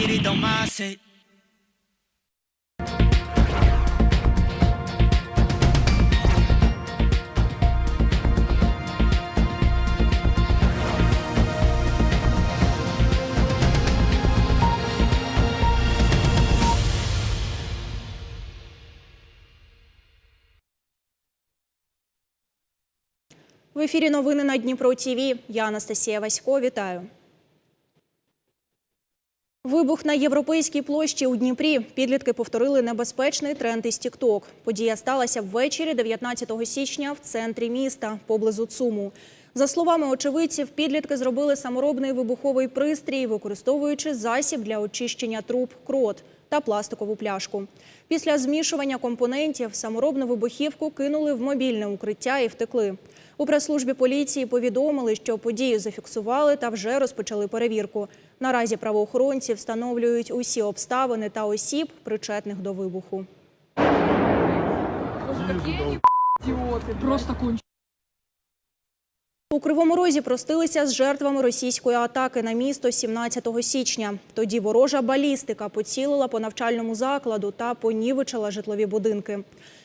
girito más. eh. В ефірі новини на Дніпро ТІВІ. Я Анастасія Васько. Вітаю. Вибух на європейській площі у Дніпрі. Підлітки повторили небезпечний тренд із TikTok. Подія сталася ввечері 19 січня в центрі міста, поблизу ЦУМу. За словами очевидців, підлітки зробили саморобний вибуховий пристрій, використовуючи засіб для очищення труб крот та пластикову пляшку. Після змішування компонентів саморобну вибухівку кинули в мобільне укриття і втекли. У прес-службі поліції повідомили, що подію зафіксували та вже розпочали перевірку. Наразі правоохоронці встановлюють усі обставини та осіб, причетних до вибуху. просто конченые. У Кривому Розі простилися з жертвами російської атаки на місто 17 січня. Тоді ворожа балістика поцілила по навчальному закладу та понівечила житлові будинки.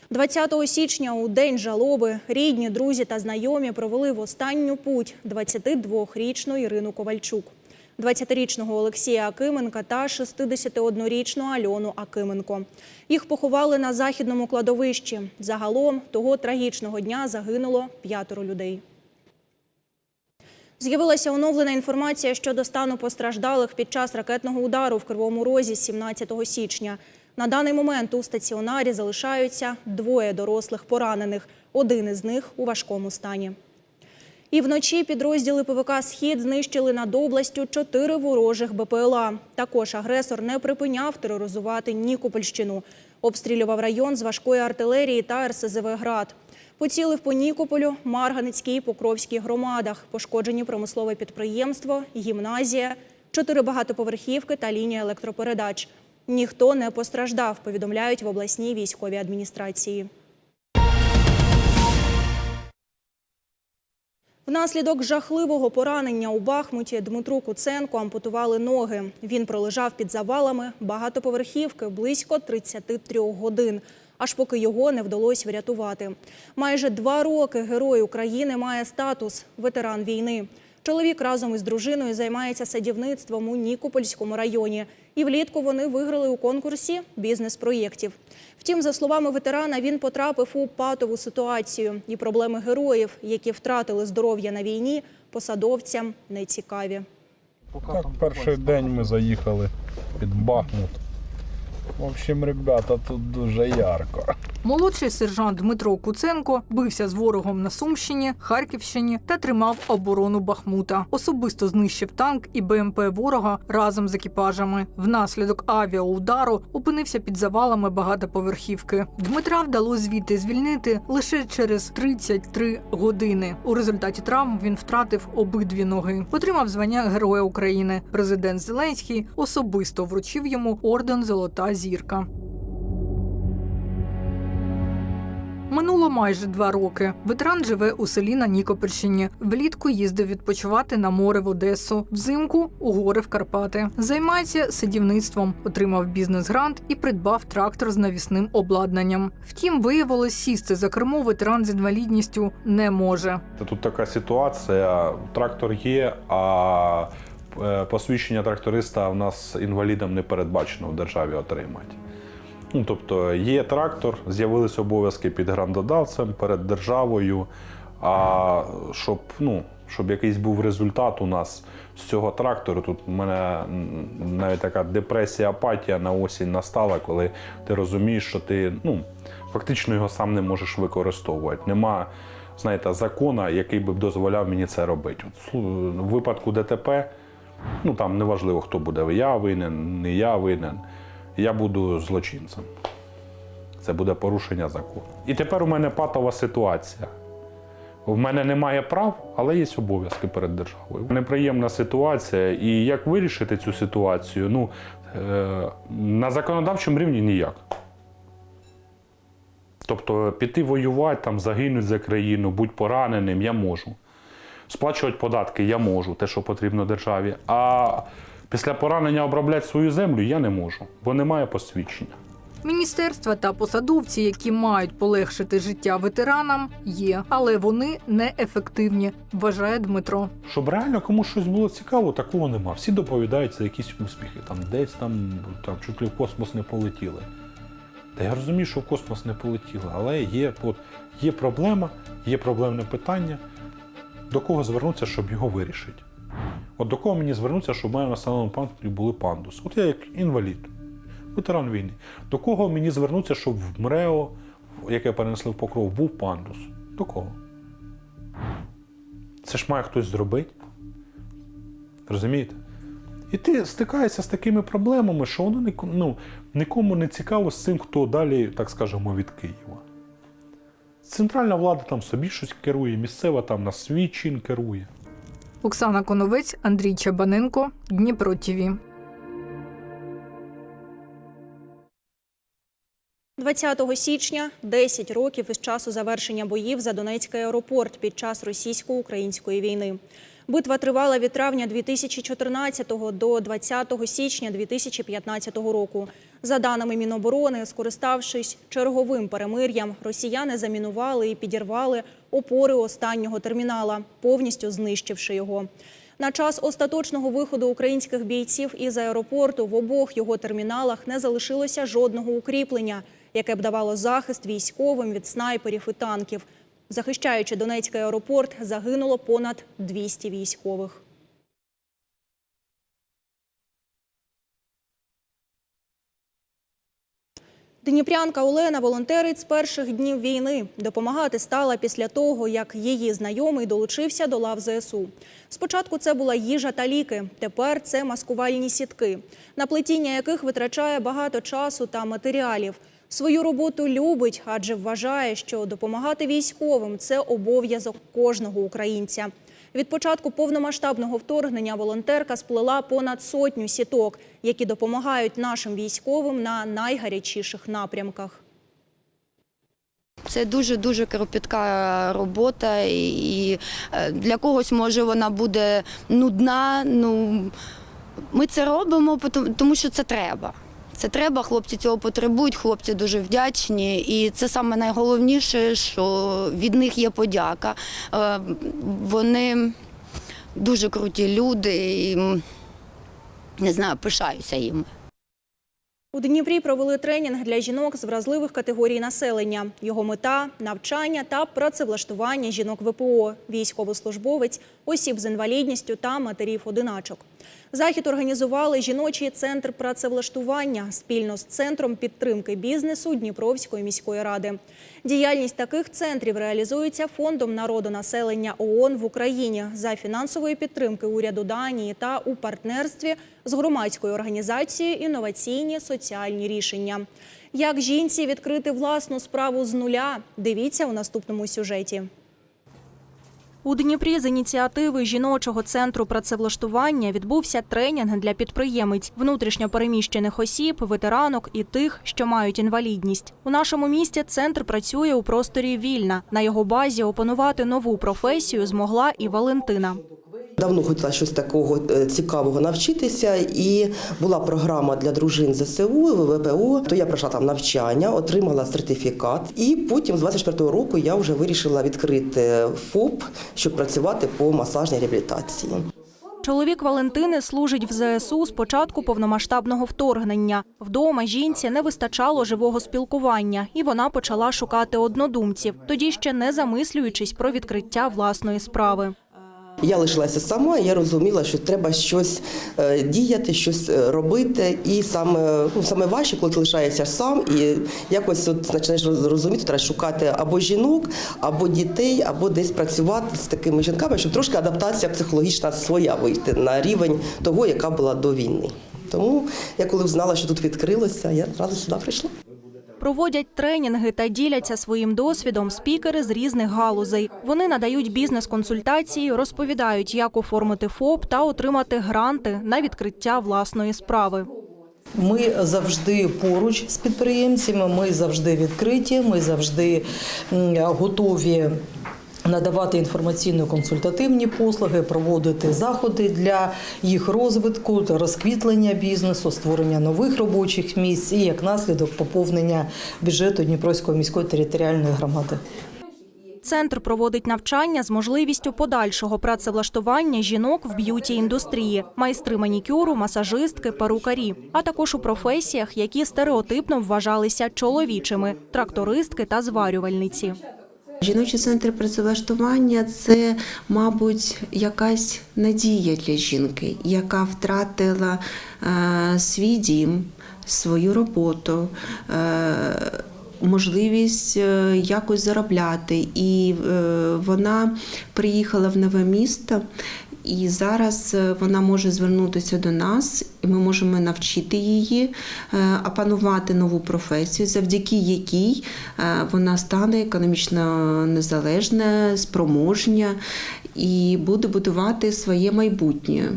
20 січня у день жалоби рідні, друзі та знайомі провели в останню путь 22-річну Ірину Ковальчук, 20-річного Олексія Акименка та 61-річну Альону Акименко. Їх поховали на західному кладовищі. Загалом того трагічного дня загинуло п'ятеро людей. З'явилася оновлена інформація щодо стану постраждалих під час ракетного удару в Кривому Розі 17 січня. На даний момент у стаціонарі залишаються двоє дорослих поранених. Один із них у важкому стані. І вночі підрозділи ПВК «Схід» знищили над областю чотири ворожих БПЛА. Також агресор не припиняв тероризувати Нікопольщину. Обстрілював район з важкої артилерії та РСЗВ «Град». Поцілив по Нікополю, Марганицькій Покровській громадах. Пошкоджені промислове підприємство, гімназія, чотири багатоповерхівки та лінія електропередач. Ніхто не постраждав, повідомляють в обласній військовій адміністрації. Внаслідок жахливого поранення у Бахмуті Дмитру Куценко ампутували ноги. Він пролежав під завалами багатоповерхівки близько 33 годин, аж поки його не вдалося врятувати. Майже два роки герой України має статус ветеран війни. Чоловік разом із дружиною займається садівництвом у Нікопольському районі. І влітку вони виграли у конкурсі бізнес-проєктів. Втім, за словами ветерана, він потрапив у патову ситуацію. І проблеми героїв, які втратили здоров'я на війні, посадовцям не цікаві. Как перший день ми заїхали під Бахмут. В общем, ребята, тут дуже ярко. Молодший сержант Дмитро Куценко бився з ворогом на Сумщині, Харківщині та тримав оборону Бахмута. Особисто знищив танк і БМП ворога разом з екіпажами. Внаслідок авіаудару опинився під завалами багатоповерхівки. Дмитра вдалося звідти звільнити лише через 33 години. У результаті травм він втратив обидві ноги. Отримав звання Героя України. Президент Зеленський особисто вручив йому орден Золота зірка. Минуло майже два роки. Ветеран живе у селі на Нікопольщині. Влітку їздив відпочивати на море в Одесу, взимку у гори в Карпати. Займається садівництвом, отримав бізнес-грант і придбав трактор з навісним обладнанням. Втім, виявилось, сісти за кермо ветеран з інвалідністю не може. Тут така ситуація: трактор є, а е, посвідчення тракториста в нас інвалідам не передбачено в державі отримати. Ну, тобто є трактор, з'явилися обов'язки під грандодавцем перед державою. А щоб, ну, щоб якийсь був результат у нас з цього трактору, тут в мене навіть така депресія, апатія на осінь настала, коли ти розумієш, що ти ну, фактично його сам не можеш використовувати. Нема, знаєте, закона, який би дозволяв мені це робити. От, в випадку ДТП, ну там неважливо, хто буде, я винен, не я винен. Я буду злочинцем. Це буде порушення закону. І тепер у мене патова ситуація. В мене немає прав, але є обов'язки перед державою. Неприємна ситуація. І як вирішити цю ситуацію? Ну, е, на законодавчому рівні ніяк. Тобто піти воювати, там, загинути за країну, будь пораненим, я можу. Сплачувати податки я можу, те, що потрібно державі. А Після поранення обробляти свою землю я не можу, бо немає посвідчення. Міністерства та посадовці, які мають полегшити життя ветеранам, є, але вони неефективні, вважає Дмитро. Щоб реально комусь щось було цікаво, такого нема. Всі доповідають за якісь успіхи. Там десь там, там чуть ли в космос не полетіли. Та я розумію, що в космос не полетіли, але є, от, є проблема, є проблемне питання. До кого звернутися, щоб його вирішити? От до кого мені звернутися, щоб в мене в населеному пункті були пандуси? От я як інвалід, ветеран війни. До кого мені звернутися, щоб в МРЕО, яке перенесли в покров, був пандус? До кого? Це ж має хтось зробити. Розумієте? І ти стикаєшся з такими проблемами, що воно ну, нікому не цікаво з цим, хто далі, так скажемо, від Києва. Центральна влада там собі щось керує, місцева там на свій чин керує. Оксана Коновець, Андрій Чабаненко, Дніпро ТІВІ. 20 січня 10 років із часу завершення боїв за Донецький аеропорт під час російсько-української війни. Битва тривала від травня 2014 до 20 січня 2015 року. За даними Міноборони, скориставшись черговим перемир'ям, росіяни замінували і підірвали опори останнього термінала, повністю знищивши його. На час остаточного виходу українських бійців із аеропорту в обох його терміналах не залишилося жодного укріплення, яке б давало захист військовим від снайперів і танків. Захищаючи Донецький аеропорт, загинуло понад 200 військових. Дніпрянка Олена волонтерить з перших днів війни. Допомагати стала після того, як її знайомий долучився до лав ЗСУ. Спочатку це була їжа та ліки, тепер це маскувальні сітки, на плетіння яких витрачає багато часу та матеріалів. Свою роботу любить, адже вважає, що допомагати військовим це обов'язок кожного українця. Від початку повномасштабного вторгнення волонтерка сплела понад сотню сіток, які допомагають нашим військовим на найгарячіших напрямках. Це дуже дуже кропітка робота, і е, для когось може вона буде нудна. Ну ми це робимо, тому що це треба. Це треба, хлопці цього потребують, хлопці дуже вдячні. І це саме найголовніше, що від них є подяка. Е, Вони дуже круті люди, і не знаю, пишаюся їм. У Дніпрі провели тренінг для жінок з вразливих категорій населення. Його мета навчання та працевлаштування жінок ВПО, військовослужбовець, осіб з інвалідністю та матерів-одиначок. Захід організували жіночий центр працевлаштування спільно з центром підтримки бізнесу Дніпровської міської ради. Діяльність таких центрів реалізується фондом народонаселення ООН в Україні за фінансової підтримки уряду Данії та у партнерстві з громадською організацією інноваційні соціальні рішення. Як жінці відкрити власну справу з нуля? Дивіться у наступному сюжеті. У Дніпрі з ініціативи жіночого центру працевлаштування відбувся тренінг для підприємиць, внутрішньопереміщених осіб, ветеранок і тих, що мають інвалідність. У нашому місті центр працює у просторі вільна. На його базі опанувати нову професію змогла і Валентина. Давно хотіла щось такого е, цікавого навчитися, і була програма для дружин ЗСУ, ВВПО. То я пройшла там навчання, отримала сертифікат. І потім з 24-го року я вже вирішила відкрити ФОП, щоб працювати по масажній реабілітації. Чоловік Валентини служить в ЗСУ з початку повномасштабного вторгнення. Вдома жінці не вистачало живого спілкування, і вона почала шукати однодумців, тоді ще не замислюючись про відкриття власної справи. Я лишилася сама, я розуміла, що треба щось е, діяти, щось е, робити. І саме ну саме важче, коли ти лишаєшся сам, і якось от починаєш роз- розуміти, треба шукати або жінок, або дітей, або десь працювати з такими жінками, щоб трошки адаптація психологічна своя вийти на рівень того, яка була до війни. Тому я коли знала, що тут відкрилося, я одразу сюди прийшла. Проводять тренінги та діляться своїм досвідом спікери з різних галузей. Вони надають бізнес-консультації, розповідають, як оформити ФОП та отримати гранти на відкриття власної справи. Ми завжди поруч з підприємцями, ми завжди відкриті, ми завжди готові Надавати інформаційно-консультативні послуги, проводити заходи для їх розвитку, розквітлення бізнесу, створення нових робочих місць і як наслідок поповнення бюджету Дніпровської міської територіальної громади. Центр проводить навчання з можливістю подальшого працевлаштування жінок в б'юті-індустрії, майстри манікюру, масажистки, перукарі, а також у професіях, які стереотипно вважалися чоловічими – трактористки та зварювальниці. Жіночий центр працевлаштування це, мабуть, якась надія для жінки, яка втратила е, свій дім, свою роботу. Е, Можливість е, якось заробляти, і вона приїхала в нове місто, і зараз е, вона може звернутися до нас, і ми можемо навчити її е, опанувати нову професію, завдяки якій е, вона стане економічно незалежна, спроможня і буде будувати своє майбутнє.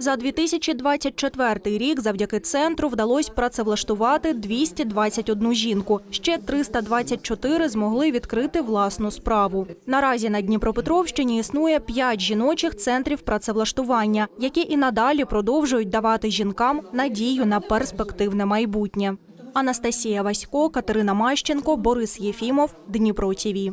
За 2024 рік завдяки центру вдалося працевлаштувати 221 жінку. Ще 324 змогли відкрити власну справу. Наразі на Дніпропетровщині існує 5 жіночих центрів працевлаштування, які і надалі продовжують давати жінкам надію на перспективне майбутнє. Анастасія Васько, Катерина Мащенко, Борис Єфімов, Дніпро ТІВІ.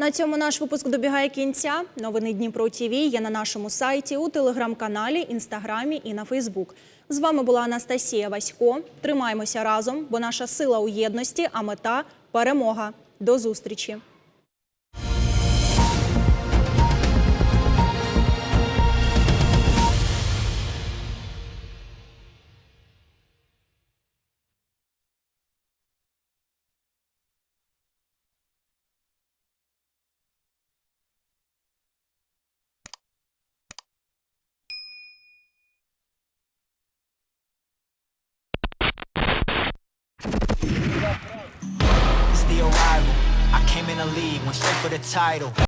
На цьому наш випуск добігає кінця. Новини Дніпро ТІВІ є на нашому сайті, у телеграм-каналі, інстаграмі і на Фейсбук. З вами була Анастасія Васько. Тримаємося разом, бо наша сила у єдності, а мета перемога. До зустрічі. Him in the league, went straight for the title.